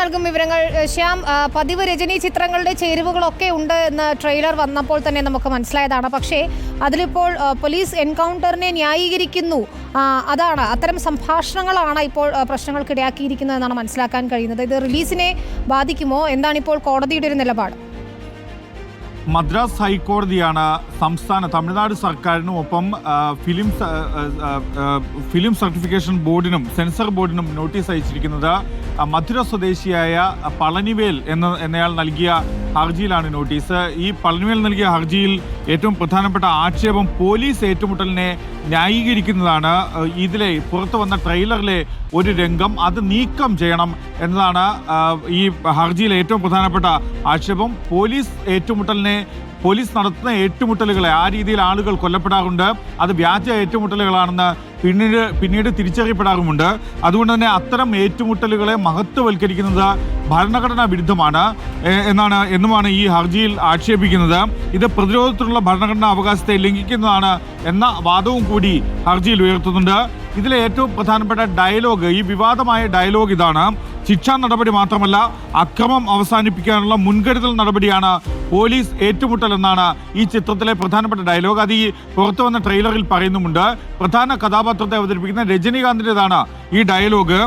നൽകും വിവരങ്ങൾ. ശ്യാം പതിവ് രജനി ചിത്രങ്ങളുടെ ചേരുവകളൊക്കെ ഉണ്ട് എന്ന് ട്രെയിലർ വന്നപ്പോൾ തന്നെ നമുക്ക് മനസ്സിലായതാണ്. പക്ഷേ അതിലിപ്പോൾ പോലീസ് എൻകൗണ്ടറിനെ ന്യായീകരിക്കുന്നു. അതാണ് അത്തരം സംഭാഷണങ്ങളാണ് ഇപ്പോൾ പ്രശ്നങ്ങൾക്കിടയാക്കിയിരിക്കുന്നത് പ്രശ്നങ്ങൾക്കിടയാക്കിയിരിക്കുന്നതെന്നാണ് മനസ്സിലാക്കാൻ കഴിയുന്നത്. ഇത് റിലീസിനെ ബാധിക്കുമോ? എന്താണ് ഇപ്പോൾ കോടതിയുടെ ഒരു നിലപാട്? മദ്രാസ് ഹൈക്കോടതിയാണ് സംസ്ഥാന തമിഴ്നാട് സർക്കാരിനും ഒപ്പം ഫിലിം ഫിലിം സർട്ടിഫിക്കേഷൻ ബോർഡിനും സെൻസർ ബോർഡിനും നോട്ടീസ് അയച്ചിരിക്കുന്നത്. മധുര സ്വദേശിയായ പളനിവേൽ എന്ന എന്നയാൾ നൽകിയ ഹർജിയിലാണ് നോട്ടീസ്. ഈ പളനിവേൽ നൽകിയ ഹർജിയിൽ ഏറ്റവും പ്രധാനപ്പെട്ട ആക്ഷേപം പോലീസ് ഏറ്റുമുട്ടലിനെ ന്യായീകരിക്കുന്നതാണ്. ഇതിലെ പുറത്തു വന്ന ട്രെയിലറിലെ ഒരു രംഗം അത് നീക്കം ചെയ്യണം എന്നതാണ് ഈ ഹർജിയിലെ ഏറ്റവും പ്രധാനപ്പെട്ട ആക്ഷേപം. പോലീസ് ഏറ്റുമുട്ടലിനെ പോലീസ് നടത്തുന്ന ഏറ്റുമുട്ടലുകളെ ആ രീതിയിൽ ആളുകൾ കൊല്ലപ്പെടാറുണ്ട്. അത് വ്യാജ ഏറ്റുമുട്ടലുകളാണെന്ന് പിന്നീട് പിന്നീട് തിരിച്ചറിയപ്പെടാറുമുണ്ട്. അതുകൊണ്ട് തന്നെ അത്തരം ഏറ്റുമുട്ടലുകളെ മഹത്വവൽക്കരിക്കുന്നത് ഭരണഘടനാ വിരുദ്ധമാണ് എന്നാണ് എന്നുമാണ് ഈ ഹർജിയിൽ ആക്ഷേപിക്കുന്നത്. ഇത് പ്രതിരോധത്തിലുള്ള ഭരണഘടനാ അവകാശത്തെ ലംഘിക്കുന്നതാണ് എന്ന വാദവും കൂടി ഹർജിയിൽ ഉയർത്തുന്നുണ്ട്. ഇതിലെ ഏറ്റവും പ്രധാനപ്പെട്ട ഡയലോഗ് ഈ വിവാദമായ ഡയലോഗ് ഇതാണ്. ശിക്ഷാ നടപടി മാത്രമല്ല അക്രമം അവസാനിപ്പിക്കാനുള്ള മുൻകരുതൽ നടപടിയാണ് പോലീസ് ഏറ്റുമുട്ടൽ എന്നാണ് ഈ ചിത്രത്തിലെ പ്രധാനപ്പെട്ട ഡയലോഗ് അത് ഈ പുറത്തു വന്ന ട്രെയിലറിൽ പറയുന്നുമുണ്ട്. പ്രധാന കഥാപാത്രത്തെ അവതരിപ്പിക്കുന്ന രജനീകാന്തിന്റെതാണ് ഈ ഡയലോഗ്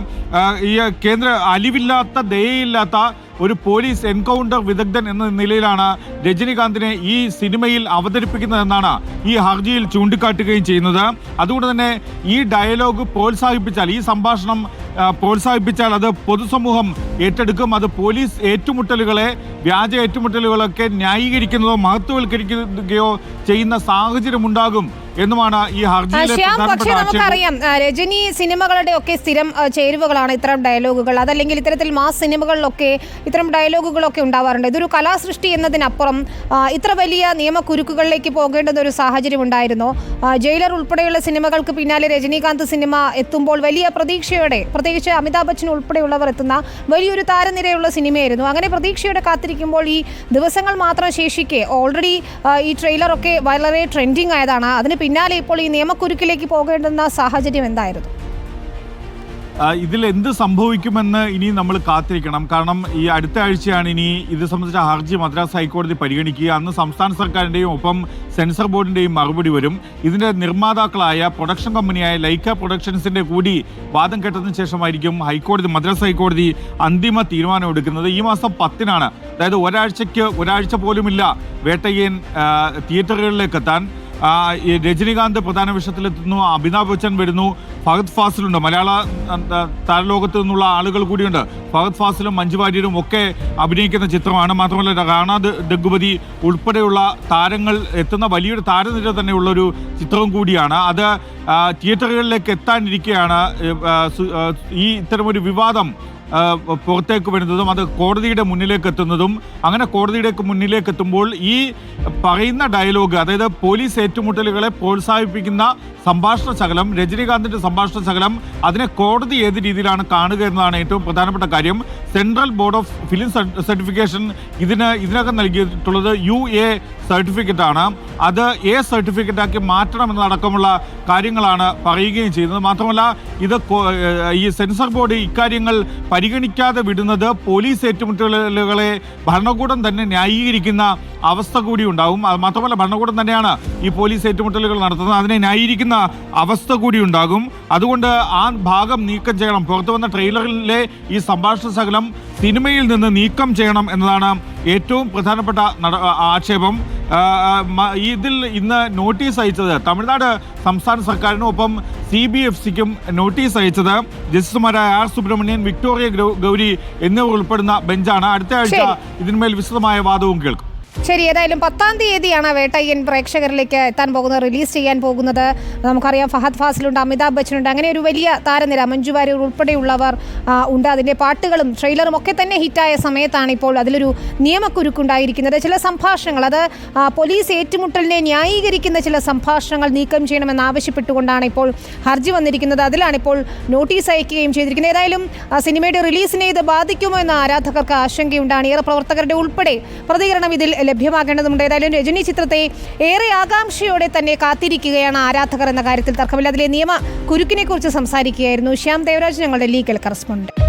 ഈ കേന്ദ്ര അലിവില്ലാത്ത ദയയില്ലാത്ത ഒരു പോലീസ് എൻകൗണ്ടർ വിദഗ്ധൻ എന്ന നിലയിലാണ് രജനീകാന്തിനെ ഈ സിനിമയിൽ അവതരിപ്പിക്കുന്നതെന്നാണ് ഈ ഹർജിയിൽ ചൂണ്ടിക്കാട്ടുകയും ചെയ്യുന്നത്. അതുകൊണ്ട് തന്നെ ഈ ഡയലോഗ് പ്രോത്സാഹിപ്പിച്ചാൽ ഈ സംഭാഷണം പ്രോത്സാഹിപ്പിച്ചാൽ അത് പൊതുസമൂഹം ഏറ്റെടുക്കും. അത് പോലീസ് ഏറ്റുമുട്ടലുകളെ വ്യാജ ഏറ്റുമുട്ടലുകളൊക്കെ ന്യായീകരിക്കുന്നതോ മഹത്വവൽക്കരിക്കുകയോ ചെയ്യുന്ന സാഹചര്യമുണ്ടാകും. എന്നുമാണ് ഈ ശ്യാം പക്ഷേ നമുക്കറിയാം രജനി സിനിമകളുടെ ഒക്കെ സ്ഥിരം ചേരുവകളാണ് ഇത്തരം ഡയലോഗുകൾ. അതല്ലെങ്കിൽ ഇത്തരത്തിൽ മാസ് സിനിമകളിലൊക്കെ ഇത്തരം ഡയലോഗുകളൊക്കെ ഉണ്ടാവാറുണ്ട്. ഇതൊരു കലാസൃഷ്ടി എന്നതിനപ്പുറം ഇത്ര വലിയ നിയമക്കുരുക്കുകളിലേക്ക് പോകേണ്ടുന്ന ഒരു സാഹചര്യം ഉണ്ടായിരുന്നു. ജയിലർ ഉൾപ്പെടെയുള്ള സിനിമകൾക്ക് പിന്നാലെ രജനീകാന്ത് സിനിമ എത്തുമ്പോൾ വലിയ പ്രതീക്ഷയോടെ പ്രത്യേകിച്ച് അമിതാഭ് ബച്ചൻ ഉൾപ്പെടെയുള്ളവർ എത്തുന്ന വലിയൊരു താരനിരയുള്ള സിനിമയായിരുന്നു. അങ്ങനെ പ്രതീക്ഷയോടെ കാത്തിരിക്കുമ്പോൾ ഈ ദിവസങ്ങൾ മാത്രം ശേഷിക്കെ ഓൾറെഡി ഈ ട്രെയിലറൊക്കെ വളരെ ട്രെൻഡിങ് ആയതാണ്. അതിന് പിന്നാലെ ഇപ്പോൾ ഈ നിയമക്കുരുക്കിലേക്ക് പോകേണ്ടുന്ന സാഹചര്യം എന്തായിരുന്നു? ഇതിൽ എന്ത് സംഭവിക്കുമെന്ന് ഇനി നമ്മൾ കാത്തിരിക്കണം. കാരണം ഈ അടുത്ത ആഴ്ചയാണ് ഇനി ഇത് സംബന്ധിച്ച ഹർജി മദ്രാസ് ഹൈക്കോടതി പരിഗണിക്കുക. അന്ന് സംസ്ഥാന സർക്കാരിന്റെയും ഒപ്പം സെൻസർ ബോർഡിന്റെയും മറുപടി വരും. ഇതിന്റെ നിർമ്മാതാക്കളായ പ്രൊഡക്ഷൻ കമ്പനിയായ ലൈക്ക പ്രൊഡക്ഷൻസിന്റെ കൂടി വാദം കേട്ടതിന് ശേഷമായിരിക്കും ഹൈക്കോടതി മദ്രാസ് ഹൈക്കോടതി അന്തിമ തീരുമാനം എടുക്കുന്നത്. ഈ മാസം പത്തിനാണ്. അതായത് ഒരാഴ്ചയ്ക്ക് ഒരാഴ്ച പോലുമില്ല വേട്ടയ്യൻ തിയേറ്ററുകളിലേക്ക് എത്താൻ. ഈ രജനികാന്ത് പ്രധാന വിഷയത്തിലെത്തുന്നു അമിതാഭ് ബച്ചൻ വരുന്നു ഫഹദ് ഫാസിലുണ്ട്. മലയാള താരലോകത്ത് നിന്നുള്ള ആളുകൾ കൂടിയുണ്ട്. ഫഹദ് ഫാസിലും മഞ്ജു വാര്യരും ഒക്കെ അഭിനയിക്കുന്ന ചിത്രമാണ്. മാത്രമല്ല റാണ ദഗുപതി ഉൾപ്പെടെയുള്ള താരങ്ങൾ എത്തുന്ന വലിയൊരു താരനിര തന്നെയുള്ളൊരു ചിത്രവും കൂടിയാണ്. അത് തിയേറ്ററുകളിലേക്ക് എത്താനിരിക്കുകയാണ് ഈ ഇത്തരമൊരു വിവാദം പുറത്തേക്ക് വരുന്നതും അത് കോടതിയുടെ മുന്നിലേക്ക് എത്തുന്നതും അങ്ങനെ കോടതിയുടെ മുന്നിലേക്ക് എത്തുമ്പോൾ ഈ പറയുന്ന ഡയലോഗ് അതായത് പോലീസ് ഏറ്റുമുട്ടലുകളെ പ്രോത്സാഹിപ്പിക്കുന്ന സംഭാഷണ ശകലം രജനീകാന്തിന്റെ സംഭാഷണ ശകലം അതിനെ കോടതി ഏത് രീതിയിലാണ് കാണുക എന്നതാണ് ഏറ്റവും പ്രധാനപ്പെട്ട കാര്യം. Central board of film certification ഇതിന് ഇതിനകം നൽകിയിട്ടുള്ളത് യു എ സർട്ടിഫിക്കറ്റ് ആണ്. അത് എ സർട്ടിഫിക്കറ്റാക്കി ആക്കി മാറ്റണം എന്നതടക്കമുള്ള കാര്യങ്ങളാണ് പറയുകയും ചെയ്യുന്നത്. മാത്രമല്ല ഇത് ഈ സെൻസർ ബോർഡ് ഇക്കാര്യങ്ങൾ പരിഗണിക്കാതെ വിടുന്നത് പോലീസ് ഏറ്റുമുട്ടലുകളെ ഭരണകൂടം തന്നെ ന്യായീകരിക്കുന്ന അവസ്ഥ കൂടി ഉണ്ടാകും അത് മാത്രമല്ല ഭരണകൂടം തന്നെയാണ് ഈ പോലീസ് ഏറ്റുമുട്ടലുകൾ നടത്തുന്നത്. അതിനെ ന്യായീകരിക്കുന്ന അവസ്ഥ കൂടി ഉണ്ടാകും. അതുകൊണ്ട് ആ ഭാഗം നീക്കം ചെയ്യണം. പുറത്തു വന്ന ട്രെയിലറിലെ ഈ സംഭാഷണ ശകലം സിനിമയിൽ നിന്ന് നീക്കം ചെയ്യണം എന്നതാണ് ഏറ്റവും പ്രധാനപ്പെട്ട നട- ആക്ഷേപം. ഇതിൽ ഇന്ന് നോട്ടീസ് അയച്ചത് തമിഴ്നാട് സംസ്ഥാന സർക്കാരിനും ഒപ്പം സി ബി എഫ് സിക്കും നോട്ടീസ് അയച്ചത് ജസ്റ്റിസുമാരായ ആർ സുബ്രഹ്മണ്യൻ വിക്ടോറിയ ഗൗരി എന്നിവർ ഉൾപ്പെടുന്ന ബെഞ്ചാണ്. അടുത്ത ആഴ്ച ഇതിന്മേൽ വിശദമായ വാദവും കേൾക്കും. ശരി ഏതായാലും പത്താം തീയതിയാണ് വേട്ടയ്യൻ പ്രേക്ഷകരിലേക്ക് എത്താൻ പോകുന്നത് റിലീസ് ചെയ്യാൻ പോകുന്നത്. നമുക്കറിയാം ഫഹദ് ഫാസിലുണ്ട് അമിതാഭ് ബച്ചനുണ്ട് അങ്ങനെ ഒരു വലിയ താരനിര മഞ്ജു വാര്യർ ഉൾപ്പെടെയുള്ളവർ ഉണ്ട്. അതിന്റെ പാട്ടുകളും ട്രെയിലറും ഒക്കെ തന്നെ ഹിറ്റായ സമയത്താണ് ഇപ്പോൾ അതിലൊരു നിയമക്കുരുക്കുണ്ടായിരിക്കുന്നത്. ചില സംഭാഷണങ്ങൾ അത് പോലീസ് ഏറ്റുമുട്ടലിനെ ന്യായീകരിക്കുന്ന ചില സംഭാഷണങ്ങൾ നീക്കം ചെയ്യണമെന്ന് ആവശ്യപ്പെട്ടുകൊണ്ടാണ് ഇപ്പോൾ ഹർജി വന്നിരിക്കുന്നത്. അതിലാണ് ഇപ്പോൾ നോട്ടീസ് അയക്കുകയും ചെയ്തിരിക്കുന്നത്. ഏതായാലും സിനിമയുടെ റിലീസിനെ ഇത് ബാധിക്കുമോ എന്ന ആരാധകർക്ക് ആശങ്കയുണ്ടാണ്. ഏറെ പ്രവർത്തകരുടെ ഉൾപ്പെടെ പ്രതികരണം ഇതിൽ ലഭ്യമാകേണ്ടതുണ്ട്. ഏതായാലും രജനി ചിത്രത്തെ ഏറെ ആകാംക്ഷയോടെ തന്നെ കാത്തിരിക്കുകയാണ് ആരാധകർ എന്ന കാര്യത്തിൽ തർക്കമില്ല അതിലെ നിയമ കുരുക്കിനെ കുറിച്ച് സംസാരിക്കുകയായിരുന്നു ശ്യാം ദേവരാജ്. ഞങ്ങളുടെ ലീഗൽ കറസ്പോണ്ടന്റ്.